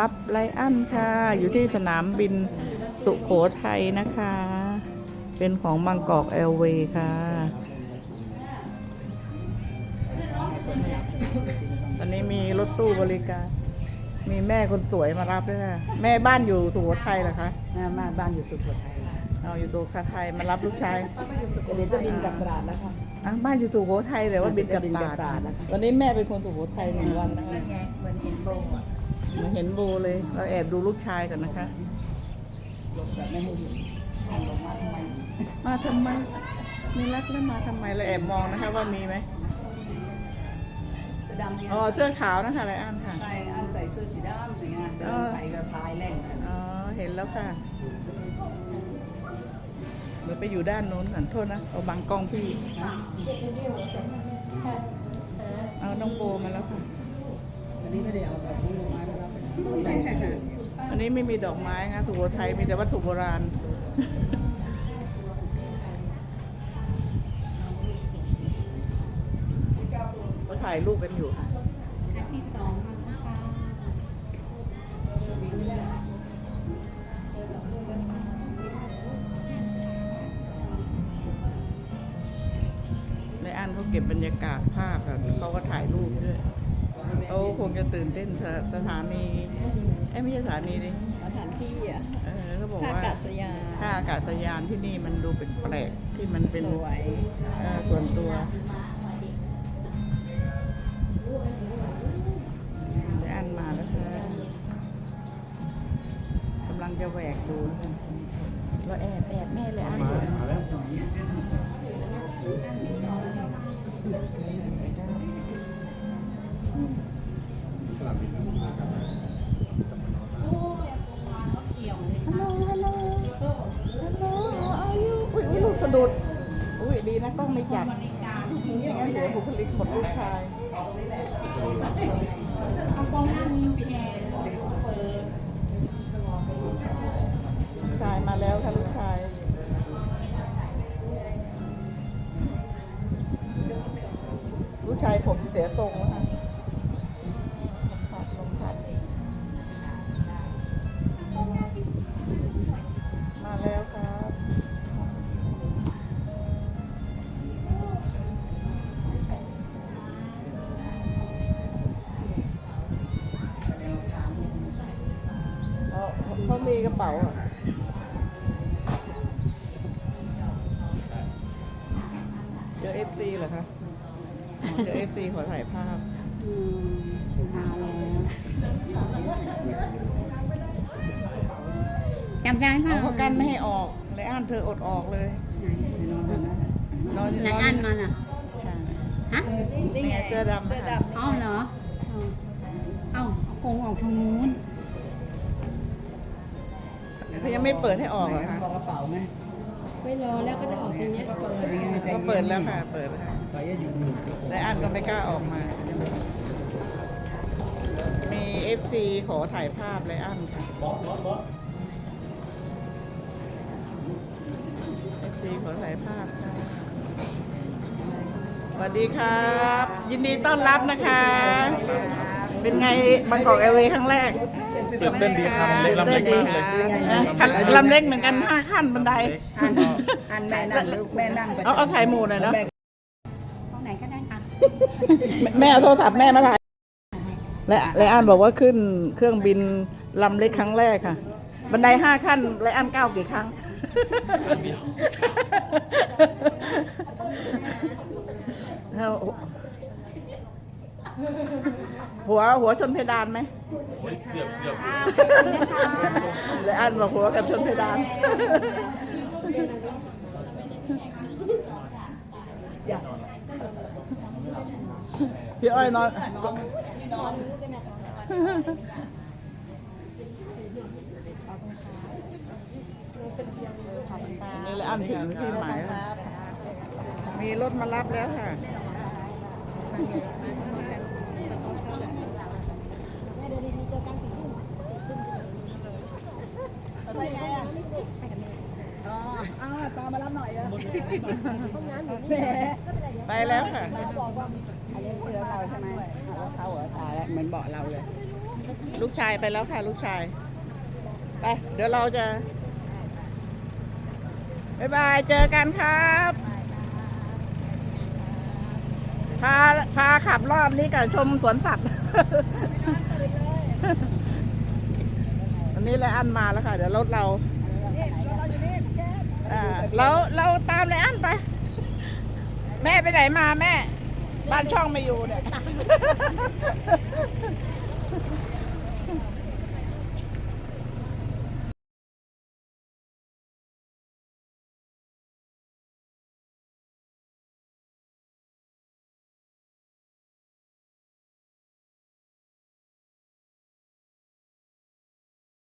รับไลอันค่ะ อยู่ที่สนามบินสุขโขทัยนะคะ เป็นของบางกอกแอร์เวย์ค่ะ ตอนนี้มีรถตู้บริการ มีแม่คนสวยมารับด้วยค่ะ แม่บ้านอยู่สุโขทัยเหรอคะแม่บ้านบ้านอยู่สุโขทัยเอาอยู่สุโขทัยมารับลูกชายเดี๋ยวจะบินกลับตราดแล้วค่ะอะบ้านอยู่สุโขทัยแต่ว่าบินกลับบินกลัตาบดตราดนะคะตอนนี้แม่เป็นคนสุโขทัยหนึ่งวันนะคะไงเห มือนเห็นโบอะมาเห็นโบเลย เราแอบดูลูกชายก่อนนะคะหลบแบบไม่ให้เห็นลงมาทำไม มาทำไมมีรักแล้วมาทำไม เราแอบมองนะคะว่ามีไหมจะดำเนี่ยอ๋อเสื้อขาวนะคะไรอันค่ะ ใส่อันใส่เสื้อสีดำอย่างเงี้ยเดินใส่กับพายแรงกันอ๋อ เห็นแล้วค่ะเดี๋ยวไปอยู่ด้านโน้นก่อนโทษนะ เอาบังกล้องพี่ เอาน้องโบมาแล้วค่ะ อันนี้ไม่ได้เอาแบบ อันนี้ไม่มีดอกไม้ค่ะสุโขทัยมีแต่วัตถุโบราณ ก็ถ่ายรูปกันอยู่ค่ะที่สองในอันเขาเก็บบรรยากาศภาพค่ะเขาก็ถ่ายรูปด้วย คงจะตื่นเต้นสสถานีเอ้ยไม่ใช่สถานีดิสถานที่อะเออเขาบอกท่าว่าอากาศยานท่าอากาศยานที่นี่มันดูเป็นแปลกที่มันเป็นสวยเอ่อส่วนตัวในอันมาแล้วค่ะกำลังจะแหวกดูนะคะเราแอบแอบแม่เลยอันอยู่ฮัลโหลฮัลโหลฮัลโหลอายุอุ้ยอุ้ยลูก สะดุด อุ้ยดีนะกล้องไม่จับอย่างนั้นเดี๋ยวบุคลิกหมดลูกชายเอากล้องหน้ามีแกลูกชายมาแล้วค่ะลูกชายลูกชายผมเสียทรงแล้วค่ะ มีกระเป๋าอะเจอเอฟซีเหรอคะอ๋อเจอเอฟซีขอถ่ายภาพอืมมาแล้วจำได้ไหมเอาเขากั้นไม่ให้ออกเลยอ่านเธออดออกเลยนอนนะนอนไหนอันมันอะค่ะฮะนี่ไงเสื้อดำค่ะเอ้าเหรอเอ้าเอากงออกทางนู้น เขายังไม่เปิดให้ออกเหรอคะกระเป๋าไงไม่รอแล้วก็จะออกตรงเนี้ยเปิดยังไงใจก็เปิดแล้วค่ะ เปิดแล้วค่ะไปอยู่นี่แต่อ่านก็ไม่กล้าออกมา มีเอฟซีขอถ่ายภาพเลยอันค่ะเอฟซีขอถ่ายภาพค่ะสวัสดีครับ ยินดีต้อนรับนะคะ เป็นไงบางกอกแอร์เวย์ครั้งแรก ตื่นเต้นดีครับลำเล็กมากเลยนะคันลำเล็กเหมือนกันห้าขั้นบันได อันอันแม่นั่งลูกแม่นั่งไปเอาเอาถ่ายหมู่หน่อยเนาะตรงไหนก็ได้ค่ะแม่เอาโทรศัพท์แม่มาถ่าย และและอันบอกว่าขึ้นเครื่องบินลำเล็กครั้งแรกค่ะ บันไดห้าขั้นและอันก้าวกี่ครั้งเอา หัวหัวชนเพดานไหมเกือบเกือบและอันบอกหัวกับชนเพดาน พี่อ้อยนอนนี่แหละอันถึงที่หมายแล้วมีรถมารับแล้วค่ะ ไปไงอะอ๋ออ้าวตามมารับ ห้องน้ำอยู่นี่ไปแล้วค่ะอันนี้คือเราใช่ไหมเอาเขาเหรอตายแล้วเหมือนเบาะเราเลย ลูกชายไปแล้วค่ะ ลูกชาย ไป เดี๋ยวเราจะบ๊ายบาย เจอกันครับ พา พาขับรอบนี้กับชมสวนสัตว์วันนี้ไลอันมาแล้วค่ะ เดี๋ยวรถเรา อ่าเราเราตามไลอันไป แม่ไปไหนมาแม่ บ้านช่องไม่อยู่เนี่ย